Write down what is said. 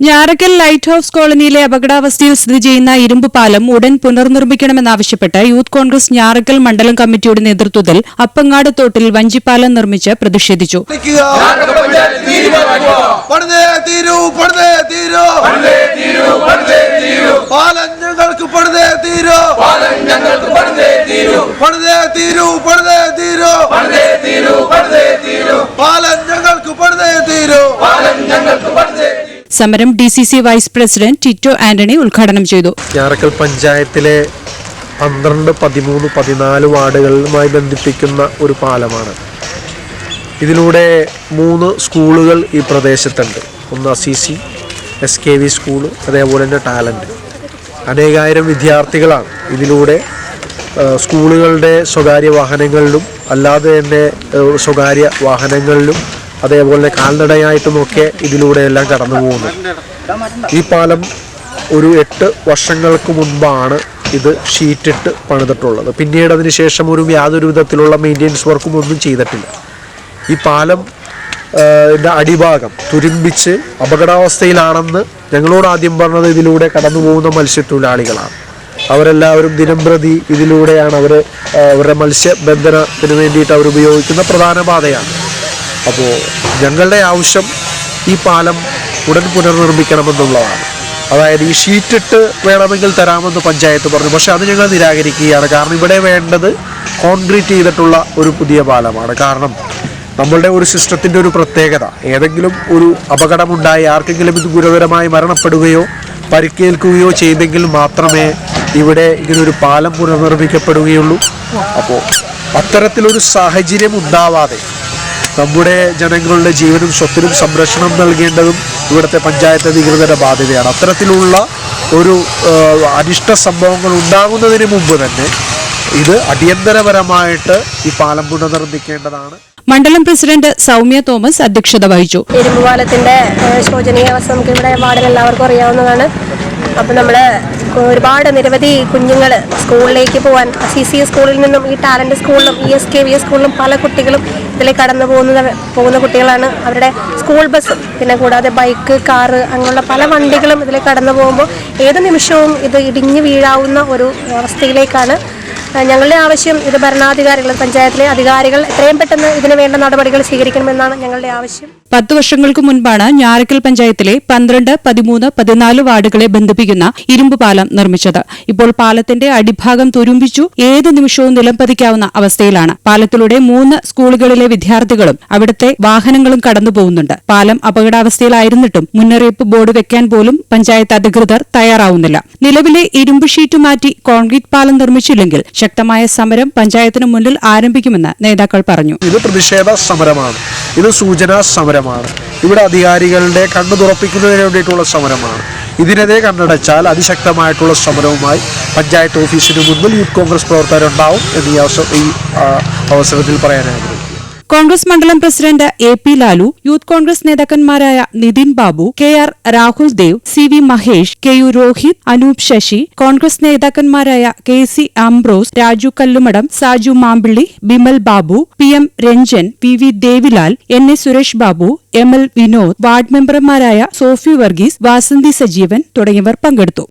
Njarakkal light house കോളനിയിലെ അപകടാവസ്ഥയിൽ സ്ഥിതി ചെയ്യുന്ന ഇരുമ്പ് പാലം ഉടൻ പുനർനിർമ്മിക്കണമെന്നാവശ്യപ്പെട്ട് യൂത്ത് കോൺഗ്രസ് ഞാറക്കൽ മണ്ഡലം കമ്മിറ്റിയുടെ നേതൃത്വത്തിൽ അപ്പങ്ങാട് തോട്ടിൽ വഞ്ചിപ്പാലം നിർമ്മിച്ച് പ്രതിഷേധിച്ചു. പാലം ഞങ്ങൾക്ക് പണിതേ തീരൂ സമരം D C C vice president Tito Antony ഉദ്ഘാടനം ചെയ്തു. ഞാറക്കൽ പഞ്ചായത്തിലെ പന്ത്രണ്ട് പതിമൂന്ന് പതിനാല് വാർഡുകളുമായി ബന്ധിപ്പിക്കുന്ന ഒരു പാലമാണ്. ഇതിലൂടെ മൂന്ന് സ്കൂളുകൾ ഈ പ്രദേശത്തുണ്ട്. ഒന്ന് Assisi S K V school അതേപോലെ തന്നെ ടാലന്റ് അനേകായിരം വിദ്യാർത്ഥികളാണ് ഇതിലൂടെ സ്കൂളുകളുടെ സ്വകാര്യ വാഹനങ്ങളിലും അല്ലാതെ തന്നെ സ്വകാര്യ വാഹനങ്ങളിലും അതേപോലെ കാൽനടയായിട്ടുമൊക്കെ ഇതിലൂടെ എല്ലാം കടന്നു പോകുന്നു. ഈ പാലം ഒരു എട്ട് വർഷങ്ങൾക്ക് മുൻപാണ് ഇത് ഷീറ്റിട്ട് പണിതിട്ടുള്ളത്. പിന്നീട് അതിന് ശേഷം ഒരു യാതൊരു വിധത്തിലുള്ള മെയിന്റെനൻസ് വർക്കും ഒന്നും ചെയ്തിട്ടില്ല. ഈ പാലം അടിഭാഗം തുരുമ്പിച്ച് അപകടാവസ്ഥയിലാണെന്ന് ഞങ്ങളോട് ആദ്യം പറഞ്ഞത് ഇതിലൂടെ കടന്നു പോകുന്ന മത്സ്യത്തൊഴിലാളികളാണ്. അവരെല്ലാവരും ദിനംപ്രതി ഇതിലൂടെയാണ് അവർ അവരുടെ മത്സ്യബന്ധനത്തിന് വേണ്ടിയിട്ട് അവർ ഉപയോഗിക്കുന്ന പ്രധാന പാതയാണ്. അപ്പോൾ ഞങ്ങളുടെ ആവശ്യം ഈ പാലം ഉടൻ പുനർനിർമ്മിക്കണമെന്നുള്ളതാണ്. അതായത് ഈ ഷീറ്റിട്ട് വേണമെങ്കിൽ തരാമെന്ന് പഞ്ചായത്ത് പറഞ്ഞു. പക്ഷേ അത് ഞങ്ങൾ നിരാകരിക്കുകയാണ്. കാരണം ഇവിടെ വേണ്ടത് കോൺക്രീറ്റ് ചെയ്തിട്ടുള്ള ഒരു പുതിയ പാലമാണ്. കാരണം നമ്മളുടെ ഒരു സിസ്റ്റത്തിന്റെ ഒരു പ്രത്യേകത ഏതെങ്കിലും ഒരു അപകടമുണ്ടായി ആർക്കെങ്കിലും ഇത് ഗുരുതരമായി മരണപ്പെടുകയോ പരിക്കേൽക്കുകയോ ചെയ്തെങ്കിൽ മാത്രമേ ഇവിടെ ഇങ്ങനൊരു പാലം പുനർനിർമ്മിക്കപ്പെടുകയുള്ളൂ. അപ്പോൾ അത്തരത്തിലൊരു സാഹചര്യം ഉണ്ടാവാതെ നമ്മുടെ ജനങ്ങളുടെ ജീവനും സ്വത്തിനും സംരക്ഷണം നൽകേണ്ടതും ഇവിടുത്തെ പഞ്ചായത്ത് അധികൃതരുടെ ബാധ്യതയാണ്. അത്തരത്തിലുള്ള ഒരു അനിഷ്ട സംഭവങ്ങൾ ഉണ്ടാകുന്നതിന് മുമ്പ് തന്നെ ഇത് അടിയന്തരപരമായിട്ട് ഈ പാലം പുനർനിർമ്മിക്കേണ്ടതാണ്. മണ്ഡലം പ്രസിഡന്റ് സൗമ്യ തോമസ് അധ്യക്ഷത വഹിച്ചു. എരുമ്പുപാലത്തിന്റെ ഏഹ്, ശോചനീയ അവസ്ഥ നമുക്ക് ഇവിടെ വാർഡിൽ എല്ലാവർക്കും അറിയാവുന്നതാണ്. അപ്പൊ നമ്മൾ ഒരുപാട് നിരവധി കുഞ്ഞുങ്ങൾ സ്കൂളിലേക്ക് പോകാൻ സി സി സ്കൂളിൽ നിന്നും ഈ ടാലന്റ് സ്കൂളിലും E S K V S സ്കൂളിലും പല കുട്ടികളും ഇതിലേക്ക് കടന്നു പോകുന്ന പോകുന്ന കുട്ടികളാണ്. അവരുടെ സ്കൂൾ ബസ്സും പിന്നെ കൂടാതെ ബൈക്ക് കാറ് അങ്ങനെയുള്ള പല വണ്ടികളും ഇതിലേക്ക് കടന്നു പോകുമ്പോൾ ഏത് നിമിഷവും ഇത് ഇടിഞ്ഞു വീഴാവുന്ന ഒരു അവസ്ഥയിലേക്കാണ് ഞങ്ങളുടെ ആവശ്യം. ഇത് ഭരണാധികാരികൾ പഞ്ചായത്തിലെ അധികാരികൾ എത്രയും പെട്ടെന്ന് ഇതിന് വേണ്ട നടപടികൾ സ്വീകരിക്കണമെന്നാണ് ഞങ്ങളുടെ ആവശ്യം. പത്ത് വർഷങ്ങൾക്ക് മുൻപാണ് ഞാറക്കൽ പഞ്ചായത്തിലെ പന്ത്രണ്ട് പതിമൂന്ന് പതിനാല് വാർഡുകളെ ബന്ധിപ്പിക്കുന്ന ഇരുമ്പ് പാലം നിർമ്മിച്ചത്. ഇപ്പോൾ പാലത്തിന്റെ അടിഭാഗം തുരുമ്പിച്ചു ഏത് നിമിഷവും നിലംപതിക്കാവുന്ന അവസ്ഥയിലാണ്. പാലത്തിലൂടെ മൂന്ന് സ്കൂളുകളിലെ വിദ്യാർത്ഥികളും അവിടുത്തെ വാഹനങ്ങളും കടന്നുപോകുന്നുണ്ട്. പാലം അപകടാവസ്ഥയിലായിരുന്നിട്ടും മുന്നറിയിപ്പ് ബോർഡ് വെക്കാൻ പോലും പഞ്ചായത്ത് അധികൃതർ തയ്യാറാവുന്നില്ല. നിലവിലെ ഇരുമ്പ് ഷീറ്റ് മാറ്റി കോൺക്രീറ്റ് പാലം നിർമ്മിച്ചില്ലെങ്കിൽ ശക്തമായ സമരം പഞ്ചായത്തിന് മുന്നിൽ ആരംഭിക്കുമെന്ന് നേതാക്കൾ പറഞ്ഞു. ഇത് പ്രതിഷേധ സമരമാണ്. ഇത് സൂചനാ സമരമാണ്. ഇവിടെ അധികാരികളുടെ കണ്ണു തുറപ്പിക്കുന്നതിന് വേണ്ടിയിട്ടുള്ള സമരമാണ്. ഇതിനെതിരെ കണ്ണടച്ചാൽ അതിശക്തമായിട്ടുള്ള സമരവുമായി പഞ്ചായത്ത് ഓഫീസിന് മുന്നിൽ യൂത്ത് കോൺഗ്രസ് പ്രവർത്തകരുണ്ടാവും എന്ന് ഈ അവസരത്തിൽ പറയാൻ ആഗ്രഹിക്കുന്നു കോൺഗ്രസ് മണ്ഡലം president A P Lalu youth Congress നേതാക്കന്മാരായ Nithin Babu K R Rahul Dev C V Mahesh K U Rohit Anoop Sasi Congress നേതാക്കന്മാരായ K C Ambrose Raju Kallumadam Saju Mampilly Bimal Babu P M Ranjan P V Devilal N A Suresh Babu M L Vinod ward മെമ്പർമാരായ സോഫി വർഗീസ് വാസന്തി സജീവൻ തുടങ്ങിയവർ പങ്കെടുത്തു.